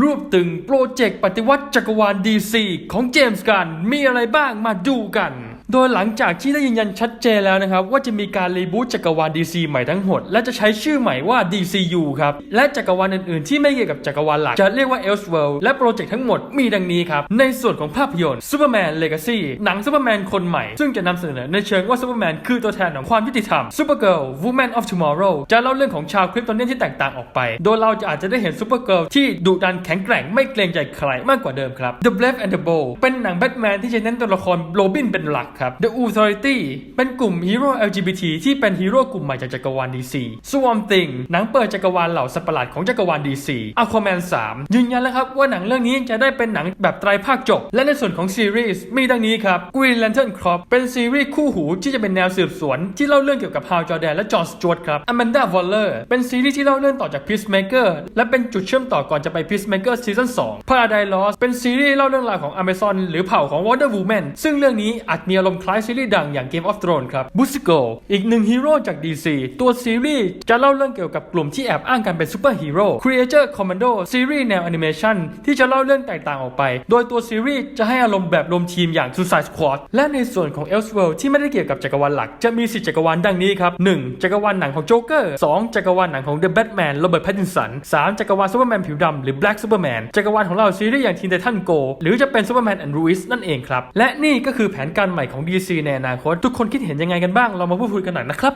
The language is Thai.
รวบตึงโปรเจกต์ปฏิวัติจักรวาล DC ของเจมส์กันมีอะไรบ้างมาดูกัน โดยหลังจากที่ได้ยืนยันชัดเจนแล้วนะครับ ว่าจะมีการรีบูตจักรวาล DC ใหม่ทั้งหมด และจะใช้ชื่อใหม่ว่า DCU ครับ และจักรวาลอื่นๆ ที่ไม่เกี่ยวกับจักรวาลหลัก จะเรียกว่า Elseworld และโปรเจกต์ทั้งหมดมีดังนี้ครับ ในส่วนของภาพยนตร์ Superman Legacy หนัง Superman คนใหม่ ซึ่งจะนำเสนอในเชิงว่า Superman คือตัวแทนของความยุติธรรม Supergirl Woman of Tomorrow จะเล่าเรื่องของชาวคริปโตเนียนที่แตกต่างออกไป โดยเราจะอาจจะได้เห็น Supergirl ที่ดุดันแข็งแกร่งไม่เกรงใจใครมากกว่าเดิมครับ The Brave and the Bold เป็นหนังแบทแมนที่จะเน้นตัวละครโรบินเป็นหลักครับ The Authority เป็นกลุ่มฮีโร่ LGBT ที่เป็นฮีโร่กลุ่มใหม่จากจักรวาล DC Swamp Thing หนังเปิดจักรวาลเหล่าสัตว์ประหลาดของจักรวาล DC Aquaman 3 ยืนยันแล้วครับว่าหนังเรื่องนี้จะได้เป็นหนังแบบไตรภาคจบ และในส่วนของซีรีส์มีดังนี้ครับ Green Lantern Corps เป็นซีรีส์คู่หูที่จะเป็นแนวสืบสวน ที่เล่าเรื่องเกี่ยวกับ Hal Jordan และ John Stewart ครับ Amanda Waller เป็นซีรีส์ที่เล่าเรื่องต่อจาก Peacemaker และเป็นจุดเชื่อมต่อก่อนจะไป Peacemaker Season 2 Paradise Lost เป็นซีรีส์เล่าเรื่องราวของ Amazon หรือเผ่าของ Wonder Woman ซึ่งเรื่องนี้อาจมีารมณ์คล้ายซีรีส์ดังอย่าง Game of Thrones ครับ b u s i c o อีกหนึ่งฮีโร่จาก DC ตัวซีรีส์จะเล่าเรื่องเกี่ยวกับกลุ่มที่แอบอ้างกันเป็นซูเปอร์ฮีโร่ Creature Commando ซีรีส์แนวแอนิเมชันที่จะเล่าเรื่องแตกต่างออกไป โดยตัวซีรีส์จะให้อารมณ์แบบรวมทีมอย่าง Suicide Squad และในส่วนของ Elseworld ที่ไม่ได้เกี่ยวกับจักรวาลหลัก จะมีสิจักรวาลดังนี้ครับ 1. จักรวาลหนังของโจ๊กเกอร์ 2. จักรวาลหนังของ The Batman โรเบิร์ตแพตตินสัน 3. จักรวาลซูเปอร์แมนผิวดำหรือ Black Superman จักรวาลของเราซีรีส์อย่าง Teen Titan Go หรือจะเป็น Superman and Lois นั่นเองครับและนี่ก็คือแผนการใหม่ของ DC ในอนาคต ทุกคนคิดเห็นยังไงกันบ้าง เรามาพูดคุยกันหน่อยนะครับ